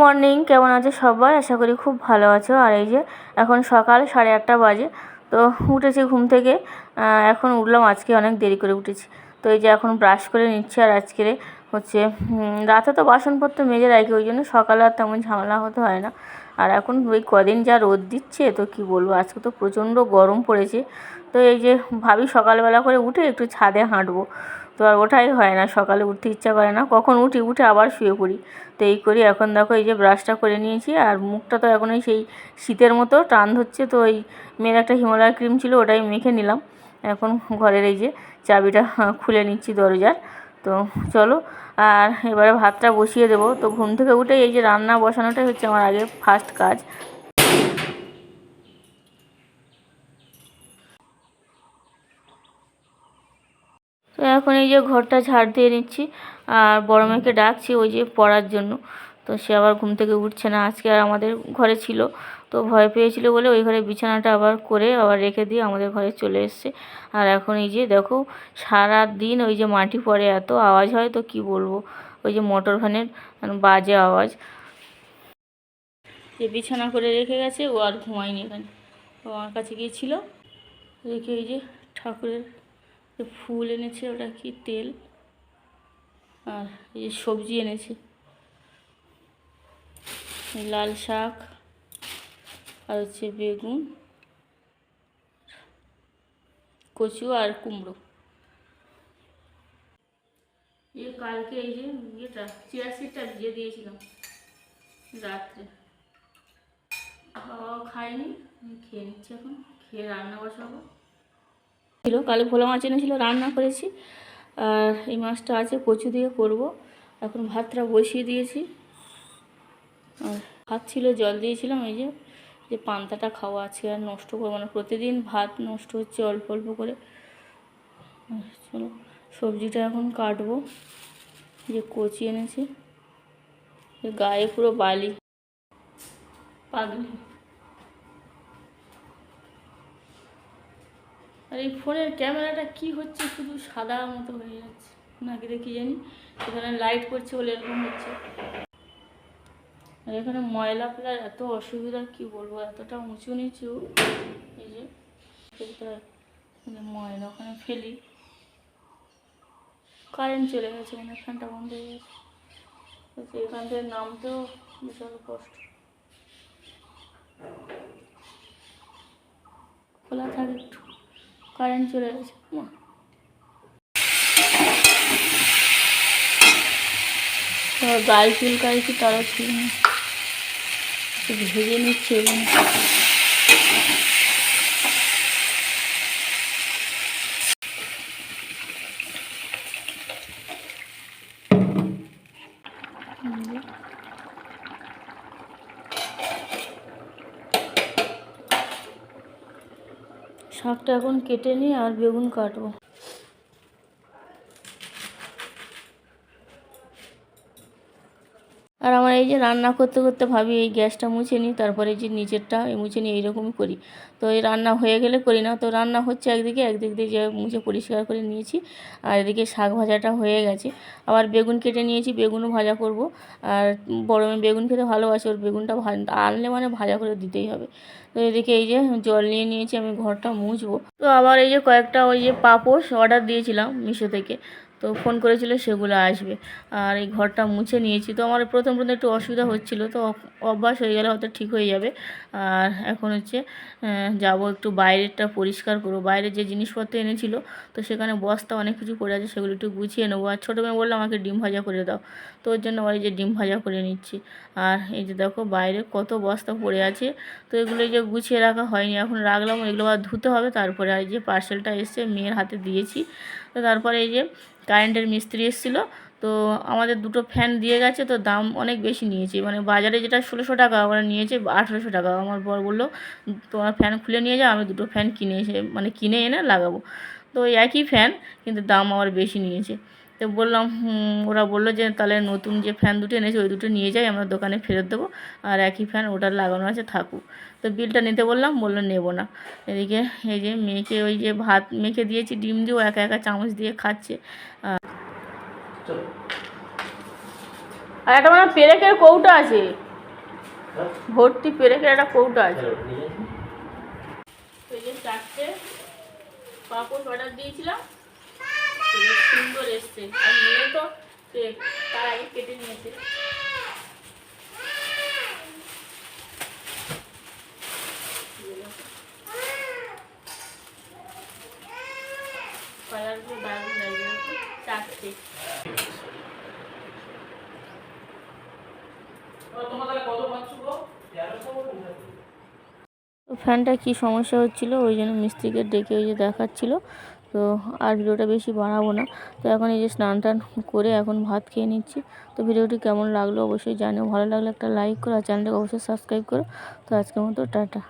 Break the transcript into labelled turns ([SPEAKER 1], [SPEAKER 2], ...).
[SPEAKER 1] Morning কেমন আছে সবাই? আশা করি খুব ভালো আছো। আর এই যে এখন সকাল সাড়ে আটটা বাজে, তো উঠেছি ঘুম থেকে। এখন উঠলাম, আজকে অনেক দেরি করে উঠেছি। তো এই যে এখন ব্রাশ করে নিচ্ছি, আর আজকে হচ্ছে রাতে তো বাসনপত্র মেজে রাখি, ওই জন্য সকালে আর তেমন ঝামেলা হতে হয় না। আর এখন ওই কদিন যা রোদ দিচ্ছে, তো কি বলব, আজকে তো প্রচণ্ড গরম পড়েছে। তো এই যে ভাবি সকালবেলা করে উঠে একটু ছাদে হাঁটবো। তো আর ওঠাই হয় না, সকালে উঠতে ইচ্ছা করে না। কখন উঠি, উঠে আবার শুয়ে পড়ি। তো এই করি। এখন দেখো এই যে ব্রাশটা করে নিয়েছি, আর মুখটা তো এখন সেই শীতের মতো, টান ধরছে। তো ওই মেয়ের একটা হিমালয় ক্রিম ছিল, ওটাই মেখে নিলাম। এখন ঘরের এই যে চাবিটা খুলে নিচ্ছি দরজার। তো চলো, আর এবারে ভাতটা বসিয়ে দেবো। তো ঘুম থেকে উঠে এই যে রান্না বসানোটাই হচ্ছে আমার আগে ফার্স্ট কাজ। এখন এই যে ঘরটা ঝাড় দিয়ে নিচ্ছি, আর বড় মেয়েকে ডাকছি ওই যে পড়ার জন্য। তো সে আবার ঘুম থেকে উঠছে না, আজকে আর আমাদের ঘরে ছিল। তো ভয় পেয়েছিল বলে ওই ঘরে বিছানাটা আবার করে আবার রেখে দিয়ে আমাদের ঘরে চলে এসছে। আর এখন এই যে দেখো সারা দিন ওই যে মাটি পড়ে, এত আওয়াজ হয় তো কি বলব? ওই যে মোটর ভ্যানের বাজে আওয়াজ। যে বিছানা করে রেখে গেছে, ও আর ঘুমায়নি এখানে। ও আমার কাছে গিয়েছিল, রেখে এই যে ঠাকুরের ফুল এনেছে ওটা কি তেল? আর এই সবজি এনেছে। লাল শাক আর হচ্ছে বেগুন, কচু আর কুমড়ো। এ কালকে এই যে ইয়েটা, চেয়ার সিটটা ভিজিয়ে দিয়েছিলাম রাত্রে। বাবাও খায়নি খেয়ে নিচ্ছি এখন, খেয়ে রান্না বসাবো ছিল, কালো ভোলা মাছ এনেছিল, রান্না করেছি। আর এই মাছটা আছে কচু দিয়ে করব। এখন ভাতটা বসিয়ে দিয়েছি। আর ভাত ছিল, জল দিয়েছিলাম, এই যে যে পান্তাটা খাওয়া আছে আর নষ্ট করব না। প্রতিদিন ভাত নষ্ট হচ্ছে অল্প অল্প করে। চলো, সবজিটা এখন কাটবো। যে কচি এনেছি। গায়ে পুরো বালি। পাগলি। আর এই ফোনের ক্যামেরাটা কি হচ্ছে শুধু সাদা মতো হয়ে যাচ্ছে। নাকি দেখি জানি? এখানে লাইট পড়ছে বলে এরকম হচ্ছে। আর এখানে ময়লা ফেলার এত অসুবিধা, কি বলব? এতটা উঁচু নিচু। এই যে যে ময়লা ওখানে ফেলি। কারেন্ট চলে গেছে মানে ফ্যানটা বন্ধ হয়ে গেছে। এখান থেকে নামতেও বিশাল কষ্ট। খোলা থাকে একটু। কারেন্ট চলে গেছে। মা ফিল করেছি তারা ছিল ভেজে নিচ্ছে। শাকটা এখন কেটে নিই আর বেগুন কাটবো। আর আমার এই যে রান্না করতে করতে ভাবি এই গ্যাসটা মুছে নিই, তারপরে যে নিচেরটা এই মুছে নিই এইরকমই করি। তো এই রান্না হয়ে গেলে করি না, তো রান্না হচ্ছে একদিকে, একদিক দিয়ে যে মুছে পরিষ্কার করে নিয়েছি আর এদিকে শাক ভাজাটা হয়ে গেছে। আবার বেগুন কেটে নিয়েছি, বেগুনও ভাজা করব। আর বড় মেয়ে বেগুন খেতে ভালোবাসে, ওর বেগুনটা আনলে মানে ভাজা করে দিতেই হবে। তো এদিকে এই যে জল নিয়ে নিয়েছি, আমি ঘরটা মুছবো। তো আবার এই যে কয়েকটা ওই যে পাপোশ অর্ডার দিয়েছিলাম মিশো থেকে। তো ফোন করেছিল সেগুলো আসবে। আর এই ঘরটা মুছে নিয়েছি। তো আমার প্রথম প্রথম একটু অসুবিধা হচ্ছিল, তো অভ- অভ্যাস হয়ে গেলে হয়তো ঠিক হয়ে যাবে। আর এখন হচ্ছে যাব একটু বাইরেরটা পরিষ্কার করব। বাইরে যে জিনিসপত্র এনেছিল, তো সেখানে বস্তা অনেক কিছু পড়ে আছে, সেগুলো একটু গুছিয়ে নেব। আর ছোটো মেয়ে বলল, আমাকে ডিম ভাজা করে দাও। তো ওর জন্য ওই যে ডিম ভাজা করে নিচ্ছি। আর এই যে দেখো, বাইরে কত বস্তা পড়ে আছে। তো এগুলো যে গুছিয়ে রাখা হয়নি। এখন রাখলাম, এগুলো আবার ধুতে হবে। তারপরে আর যে পার্সেলটা এসছে, মেয়ের হাতে দিয়েছি। তো তারপরে এই যে কারেন্টের মিস্ত্রি এসেছিল, তো আমাদের দুটো ফ্যান দিয়ে গেছে, তো দাম অনেক বেশি নিয়েছে। মানে বাজারে যেটা ষোলোশো টাকা, ওরা নিয়েছে আঠেরোশো টাকা। আমার বর বলল, তোমার ফ্যান খুলে নিয়ে যাও, আমি দুটো ফ্যান কিনে এসে মানে কিনে এনে লাগাবো। তো একই ফ্যান, কিন্তু দাম আমার বেশি নিয়েছে। তো বললাম ওরা বলল যে তাহলে নতুন যে ফ্যান দুটো এনেছে ওই দুটো নিয়ে যাই আমরা দোকানে ফেরত দেবো আর একই ফ্যান ওটা লাগানো আছে থাকুক। তো বিলটা নিতে বললাম বলল নেব না। এদিকে এই যে মেয়েকে ওই যে ভাত মেখে দিয়েছি ডিম দিয়েও একা একা চামচ দিয়ে খাচ্ছে। আর একটা মানে পেরেকের কৌটা আছে। ভর্তি পেরেকের একটা কৌটা আছে। চারটে পাপড় অর্ডার দিয়েছিলাম সুন্দর এসছে। আর মেয়ে তো তার আগে কেটে নিয়েছে। চারটে ফ্যানটা কি সমস্যা হচ্ছিল, ওই জন্য মিস্ত্রিকে ডেকে ওই যে দেখাচ্ছিল। তো আর ভিডিওটা বেশি বাড়াবো না। তো এখন এই যে স্নান টান করে এখন ভাত খেয়ে নিচ্ছি। তো ভিডিওটি কেমন লাগল অবশ্যই জানিও। ভালো লাগলে একটা লাইক করো আর চ্যানেলটাকে অবশ্যই সাবস্ক্রাইব করো। তো আজকের মতো টাটা।